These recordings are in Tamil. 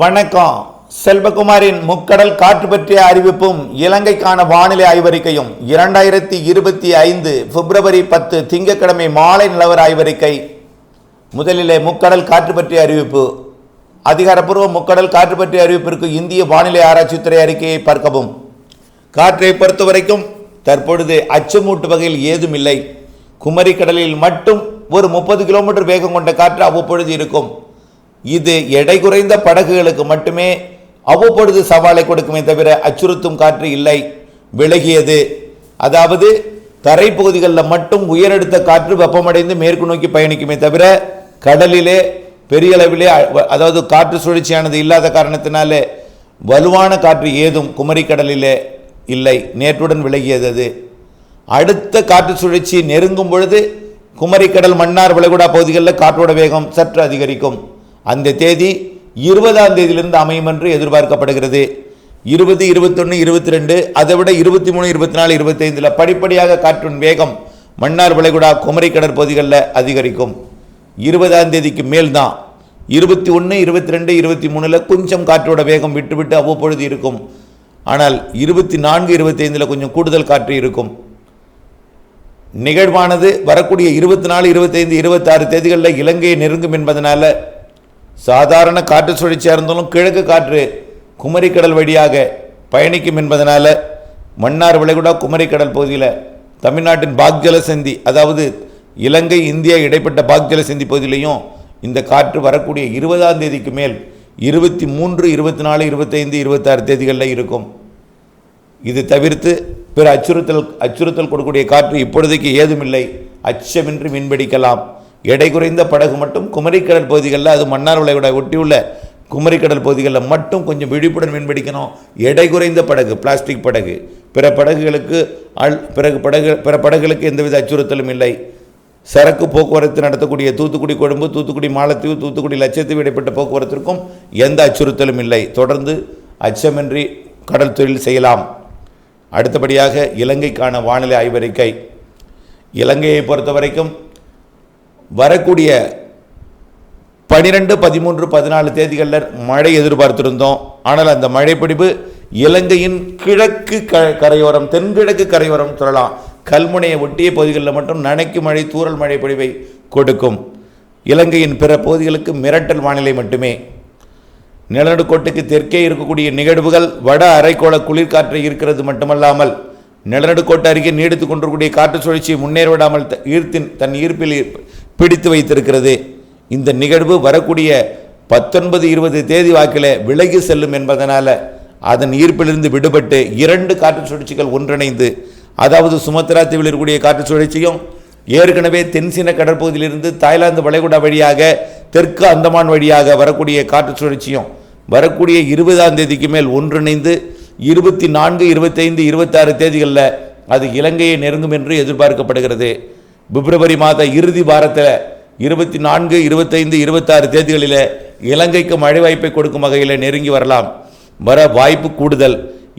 வணக்கம். செல்வகுமாரின் முக்கடல் காற்று பற்றிய அறிவிப்பும் இலங்கைக்கான வானிலை ஆய்வறிக்கையும் இரண்டாயிரத்தி இருபத்தி ஐந்து பிப்ரவரி பத்து திங்கட்கிழமை மாலை நிலவர ஆய்வறிக்கை. முதலிலே முக்கடல் காற்று பற்றிய அறிவிப்பு. அதிகாரப்பூர்வ முக்கடல் காற்று பற்றிய அறிவிப்பிற்கு இந்திய வானிலை ஆராய்ச்சித்துறை அறிக்கையை பார்க்கவும். காற்றை பொறுத்தவரைக்கும் தற்பொழுது அச்சமூட்டு வகையில் ஏதும் இல்லை. குமரி கடலில் மட்டும் ஒரு முப்பது கிலோமீட்டர் வேகம் கொண்ட காற்று அவ்வப்பொழுது இருக்கும். இது எடை குறைந்த படகுகளுக்கு மட்டுமே அவ்வப்பொழுது சவாலை கொடுக்குமே தவிர அச்சுறுத்தும் காற்று இல்லை. விலகியது. அதாவது தரைப்பகுதிகளில் மட்டும் உயரழுத்த காற்று வெப்பமடைந்து மேற்கு நோக்கி பயணிக்குமே தவிர கடலிலே பெரிய அளவிலே அதாவது காற்று சுழற்சியானது இல்லாத காரணத்தினாலே வலுவான காற்று ஏதும் குமரி கடலிலே இல்லை. நேற்றுடன் விலகியது. அது அடுத்த காற்று சுழற்சி நெருங்கும் பொழுது குமரிக்கடல் மன்னார் விளைகுடா பகுதிகளில் காற்றோட வேகம் சற்று அதிகரிக்கும். அந்த தேதி இருபதாம் தேதியிலிருந்து அமையும் என்று எதிர்பார்க்கப்படுகிறது. இருபது இருபத்தொன்று இருபத்தி ரெண்டு அதை விட இருபத்தி மூணு இருபத்தி நாலு இருபத்தைந்தில் படிப்படியாக காற்றின் வேகம் மன்னார் வளைகுடா குமரி கடற்பகுதிகளில் அதிகரிக்கும். இருபதாம் தேதிக்கு மேல் தான் இருபத்தி ஒன்று இருபத்தி ரெண்டு இருபத்தி மூணில் கொஞ்சம் காற்றோட வேகம் விட்டு விட்டு அவ்வப்பொழுது இருக்கும். ஆனால் இருபத்தி நான்கு இருபத்தைந்தில் கொஞ்சம் கூடுதல் காற்று இருக்கும். நிகழ்வானது வரக்கூடிய இருபத்தி நாலு இருபத்தைந்து இருபத்தாறு தேதிகளில் இலங்கையை நெருங்கும் என்பதனால் சாதாரண காற்று சுழற்சியாக இருந்தாலும் கிழக்கு காற்று குமரிக்கடல் வழியாக பயணிக்கும் என்பதனால் மன்னார் விளைகுடா குமரிக்கடல் பகுதியில் தமிழ்நாட்டின் பாக்ஜல சந்தி அதாவது இலங்கை இந்தியா இடைப்பட்ட பாக்ஜல சந்தி பகுதியிலையும் இந்த காற்று வரக்கூடிய இருபதாம் தேதிக்கு மேல் இருபத்தி மூன்று இருபத்தி நாலு இருபத்தைந்து இருபத்தாறு தேதிகளில் இருக்கும். இது தவிர்த்து பிற அச்சுறுத்தல் அச்சுறுத்தல் கொடுக்கக்கூடிய காற்று இப்பொழுதைக்கு ஏதுமில்லை. அச்சமின்றி மீன்பிடிக்கலாம் எடை குறைந்த படகு மட்டும் குமரிக்கடல் பகுதிகளில் அது மன்னார் விளைகுடா ஒட்டியுள்ள குமரிக்கடல் பகுதிகளில் மட்டும் கொஞ்சம் விழிப்புடன் மீன்பிடிக்கணும். எடை குறைந்த படகு பிளாஸ்டிக் படகு. பிற படகுகளுக்கு அல் பிறகு படகு பிற படகுகளுக்கு எந்தவித அச்சுறுத்தலும் இல்லை. சரக்கு போக்குவரத்து நடத்தக்கூடிய தூத்துக்குடி கொழும்பு தூத்துக்குடி மாலத்தீவு தூத்துக்குடி லட்சத்தீவு இடைப்பட்ட போக்குவரத்திற்கும் எந்த அச்சுறுத்தலும் இல்லை. தொடர்ந்து அச்சமின்றி கடல் தொழில் செய்யலாம். அடுத்தபடியாக இலங்கைக்கான வானிலை ஆய்வறிக்கை. இலங்கையை பொறுத்த வரைக்கும் வரக்கூடிய பனிரெண்டு பதிமூன்று பதினாலு தேதிகளில் மழை எதிர்பார்த்திருந்தோம். ஆனால் அந்த மழைப்பிடிப்பு இலங்கையின் கிழக்கு க கரையோரம் தென்கிழக்கு கரையோரம் சொல்லலாம். கல்முனையை ஒட்டிய பகுதிகளில் மட்டும் நனைக்கு மழை தூரல் மழை பொழிவை கொடுக்கும். இலங்கையின் பிற பகுதிகளுக்கு மிரட்டல் வானிலை மட்டுமே. நிலநடுக்கோட்டுக்கு தெற்கே இருக்கக்கூடிய நிகழ்வுகள் வட அரைக்கோள குளிர்காற்றை இருக்கிறது மட்டுமல்லாமல் நிலநடுக்கோட்டு அருகே நீடித்துக் கொண்டிருக்கக்கூடிய காற்று சுழற்சியை முன்னேற விடாமல் ஈர்த்தின் தன் ஈர்ப்பில் பிடித்து வைத்திருக்கிறது. இந்த நிகழ்வு வரக்கூடிய பத்தொன்பது இருபது தேதி வாக்கில் விலகி செல்லும் என்பதனால் அதன் ஈர்ப்பிலிருந்து விடுபட்டு இரண்டு காற்று சுழற்சிகள் ஒன்றிணைந்து அதாவது சுமத்ரா தீவில் இருக்கக்கூடிய காற்று சுழற்சியும் ஏற்கனவே தென்சீன கடற்பகுதியிலிருந்து தாய்லாந்து வளைகுடா வழியாக தெற்கு அந்தமான் வழியாக வரக்கூடிய காற்று சுழற்சியும் வரக்கூடிய இருபதாம் தேதிக்கு மேல் ஒன்றிணைந்து இருபத்தி நான்கு இருபத்தைந்து இருபத்தாறு தேதிகளில் அது இலங்கையை நெருங்கும் என்று எதிர்பார்க்கப்படுகிறது. பிப்ரவரி மாத இறுதி வாரத்தில் இருபத்தி நான்கு இருபத்தைந்து இருபத்தாறு தேதிகளில் இலங்கைக்கு மழை வாய்ப்பை கொடுக்கும் வகையில் நெருங்கி வரலாம். வர வாய்ப்பு கூடுதல்.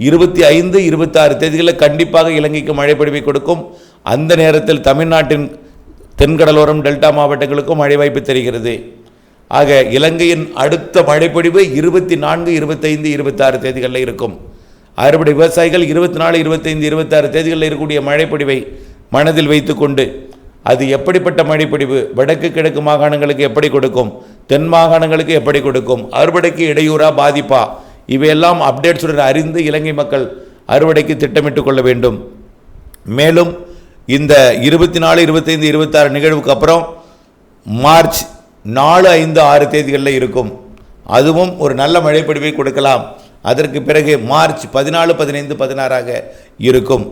இருபத்தி ஐந்து இருபத்தாறு தேதிகளில் கண்டிப்பாக இலங்கைக்கு மழை பொழிவை கொடுக்கும். அந்த நேரத்தில் தமிழ்நாட்டின் தென்கடலோரம் டெல்டா மாவட்டங்களுக்கும் மழை வாய்ப்பு தெரிகிறது. ஆக இலங்கையின் அடுத்த மழைப்பொழிவு இருபத்தி நான்கு இருபத்தைந்து இருபத்தாறு தேதிகளில் இருக்கும். அறுவடை விவசாயிகள் இருபத்தி நாலு இருபத்தைந்து இருபத்தாறு தேதிகளில் இருக்கக்கூடிய மழைப்பொழிவை மனதில் வைத்துக்கொண்டு அது எப்படிப்பட்ட மழைப்பிடிவு வடக்கு கிழக்கு மாகாணங்களுக்கு எப்படி கொடுக்கும்? தென் மாகாணங்களுக்கு எப்படி கொடுக்கும்? அறுவடைக்கு இடையூறா பாதிப்பா? இவையெல்லாம் அப்டேட்ஸுடன் அறிந்து இலங்கை மக்கள் அறுவடைக்கு திட்டமிட்டு கொள்ள வேண்டும். மேலும் இந்த இருபத்தி நாலு இருபத்தைந்து இருபத்தாறு நிகழ்வுக்கு அப்புறம் மார்ச் நாலு ஐந்து ஆறு தேதிகளில் இருக்கும். அதுவும் ஒரு நல்ல மழைப்பிடிவை கொடுக்கலாம். அதற்கு பிறகு மார்ச் பதினாலு பதினைந்து பதினாறாக இருக்கும்.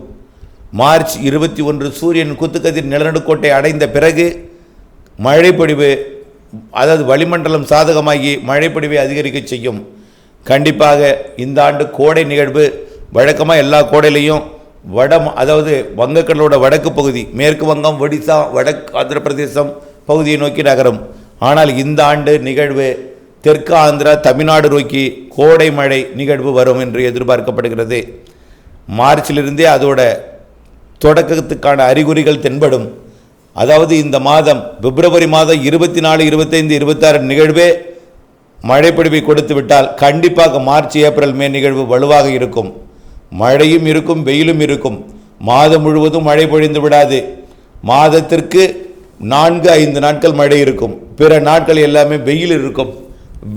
மார்ச் இருபத்தி ஒன்று சூரியன் குத்துக்கதிர் நிலநடுக்கோட்டை அடைந்த பிறகு மழைப்பொழிவு அதாவது வளிமண்டலம் சாதகமாகி மழைப்பொழிவை அதிகரிக்க செய்யும். கண்டிப்பாக இந்த ஆண்டு கோடை நிகழ்வு வழக்கமாக எல்லா கோடையிலையும் வட அதாவது வங்கக்கடலோட வடக்கு பகுதி மேற்கு வங்கம் ஒடிசா வடக்கு ஆந்திர பிரதேசம் பகுதியை நோக்கி நகரும். ஆனால் இந்த ஆண்டு நிகழ்வு தெற்கு ஆந்திரா தமிழ்நாடு நோக்கி கோடை மழை நிகழ்வு வரும் என்று எதிர்பார்க்கப்படுகிறது. மார்ச்சிலிருந்தே அதோட தொடக்கத்துக்கான அறிகுறிகள் தென்படும். அதாவது இந்த மாதம் பிப்ரவரி மாதம் இருபத்தி நாலு இருபத்தைந்து இருபத்தாறு நிகழ்வே மழைப்பிடிவை கொடுத்து விட்டால் கண்டிப்பாக மார்ச் ஏப்ரல் மே நிகழ்வு வலுவாக இருக்கும். மழையும் இருக்கும் வெயிலும் இருக்கும். மாதம் முழுவதும் மழை பொழிந்து விடாது. மாதத்திற்கு நான்கு ஐந்து நாட்கள் மழை இருக்கும். பிற நாட்கள் எல்லாமே வெயில் இருக்கும்.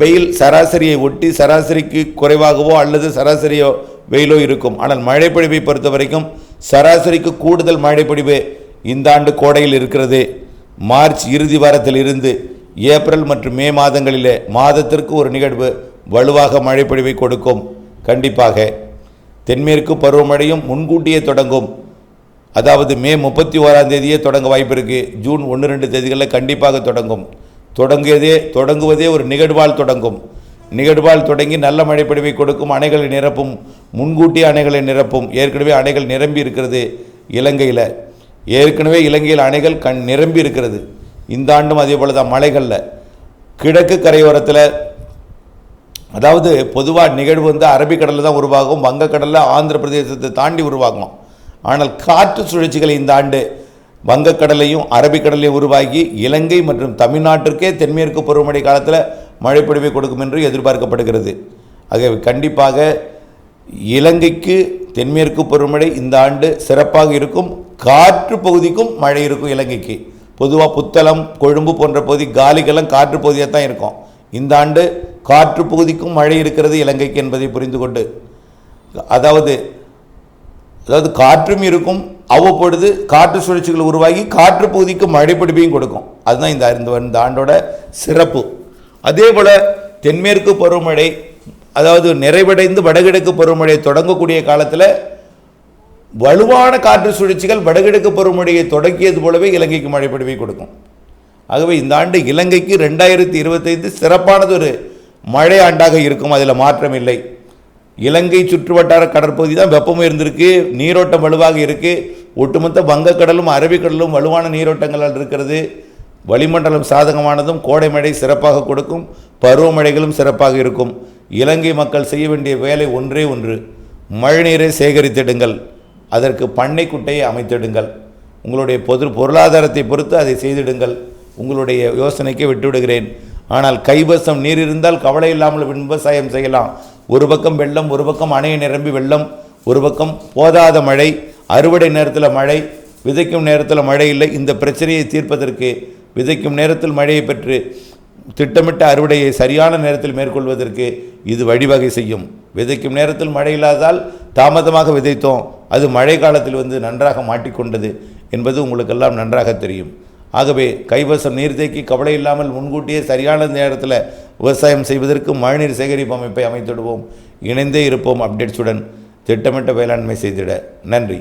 வெயில் சராசரியை ஒட்டி சராசரிக்கு குறைவாகவோ அல்லது சராசரியோ வெயிலோ இருக்கும். ஆனால் மழைப்பொழிவை பொறுத்த வரைக்கும் சராசரிக்கு கூடுதல் மழைப்பொழிவு இந்த ஆண்டு கோடையில் இருக்கிறது. மார்ச் இறுதி வாரத்தில் இருந்து ஏப்ரல் மற்றும் மே மாதங்களிலே மாதத்திற்கு ஒரு நிகழ்வு வலுவாக மழைப்பொழிவை கொடுக்கும். கண்டிப்பாக தென்மேற்கு பருவமழையும் முன்கூட்டியே தொடங்கும். அதாவது மே முப்பத்தி ஓராம் தேதியே தொடங்க வாய்ப்பு இருக்குது ஜூன் ஒன்று ரெண்டு தேதிகளில் கண்டிப்பாக தொடங்கும். தொடங்கியதே தொடங்குவதே ஒரு நிகழ்வால் தொடங்கும். நிகழ்வால் தொடங்கி நல்ல மழைப்பொழிவை கொடுக்கும் அணைகளை நிரப்பும் முன்கூட்டிய அணைகளை நிரப்பும். ஏற்கனவே அணைகள் நிரம்பி இருக்கிறது இலங்கையில். ஏற்கனவே இலங்கையில் அணைகள் கண் நிரம்பி இருக்கிறது. இந்த ஆண்டும் அதே போல தான் மலைகளில். கிழக்கு கரையோரத்தில் அதாவது பொதுவாக நிகழ்வு வந்து அரபிக்கடலில் தான் உருவாகும் வங்கக்கடலில் ஆந்திர பிரதேசத்தை தாண்டி உருவாகும். ஆனால் காற்று சுழற்சிகள் இந்த ஆண்டு வங்கக்கடலையும் அரபிக்கடலையும் உருவாகி இலங்கை மற்றும் தமிழ்நாட்டிற்கே தென்மேற்கு பருவமழை காலத்தில் மழைப்பொழிவை கொடுக்கும் என்று எதிர்பார்க்கப்படுகிறது. ஆகவே கண்டிப்பாக இலங்கைக்கு தென்மேற்கு பருவமழை இந்த ஆண்டு சிறப்பாக இருக்கும். காற்று பகுதிக்கும் மழை இருக்கும் இலங்கைக்கு. பொதுவாக புத்தளம் கொழும்பு போன்ற பகுதி காலிகெல்லாம் காற்று பகுதியாக தான் இருக்கும். இந்த ஆண்டு காற்று பகுதிக்கும் மழை இருக்கிறது இலங்கைக்கு என்பதை புரிந்து கொண்டு. அதாவது அதாவது காற்றும் இருக்கும். அவ்வப்பொழுது காற்று சுழற்சிகள் உருவாகி காற்று பகுதிக்கு மழைப்பிடிப்பையும் கொடுக்கும். அதுதான் இந்த இந்த இந்த ஆண்டோட சிறப்பு. அதே போல் தென்மேற்கு பருவமழை அதாவது நிறைவடைந்து வடகிழக்கு பருவமழை தொடங்கக்கூடிய காலத்தில் வலுவான காற்று சுழற்சிகள் வடகிழக்கு பருவமழையை தொடங்கியது போலவே இலங்கைக்கு மழைப்பொழிவை கொடுக்கும். ஆகவே இந்த ஆண்டு இலங்கைக்கு ரெண்டாயிரத்தி இருபத்தைந்து சிறப்பானது ஒரு மழை ஆண்டாக இருக்கும். அதில் மாற்றம் இல்லை. இலங்கை சுற்றுவட்டார கடற்பகுதி தான் வெப்பம் இருந்திருக்கு நீரோட்டம் வலுவாக இருக்குது ஒட்டுமொத்த வங்கக்கடலும் அரபிக்கடலும் வலுவான நீரோட்டங்களால் இருக்கிறது. வளிமண்டலம் சாதகமானதும் கோடை மழை சிறப்பாக கொடுக்கும் பருவமழைகளும் சிறப்பாக இருக்கும். இலங்கை மக்கள் செய்ய வேண்டிய வேலை ஒன்றே ஒன்று. மழைநீரை சேகரித்திடுங்கள். அதற்கு பண்ணை குட்டையை அமைத்திடுங்கள். உங்களுடைய பொது பொருளாதாரத்தை பொறுத்து அதை செய்திடுங்கள். உங்களுடைய யோசனைக்கு விட்டுவிடுகிறேன். ஆனால் கைவசம் நீர் இருந்தால் கவலை இல்லாமல் விவசாயம் செய்யலாம். ஒரு பக்கம் வெள்ளம் ஒரு பக்கம் அணையை நிரம்பி வெள்ளம் ஒரு பக்கம் போதாத மழை அறுவடை நேரத்தில் மழை விதைக்கும் நேரத்தில் மழை இல்லை. இந்த பிரச்சனையை தீர்ப்பதற்கு விதைக்கும் நேரத்தில் மழையை பெற்று திட்டமிட்ட அறுவடையை சரியான நேரத்தில் மேற்கொள்வதற்கு இது வழிவகை செய்யும். விதைக்கும் நேரத்தில் மழை இல்லாததால் தாமதமாக விதைத்தோம். அது மழை காலத்தில் வந்து நன்றாக மாட்டிக்கொண்டது என்பது உங்களுக்கெல்லாம் நன்றாக தெரியும். ஆகவே கைவசம் நீர்த்தேக்கி கவலை இல்லாமல் முன்கூட்டியே சரியான நேரத்தில் விவசாயம் செய்வதற்கு மழைநீர் சேகரிப்பு அமைப்பை அமைத்திடுவோம். இணைந்தே இருப்போம் அப்டேட்ஸுடன். திட்டமிட்ட வேளாண்மை செய்திட. நன்றி.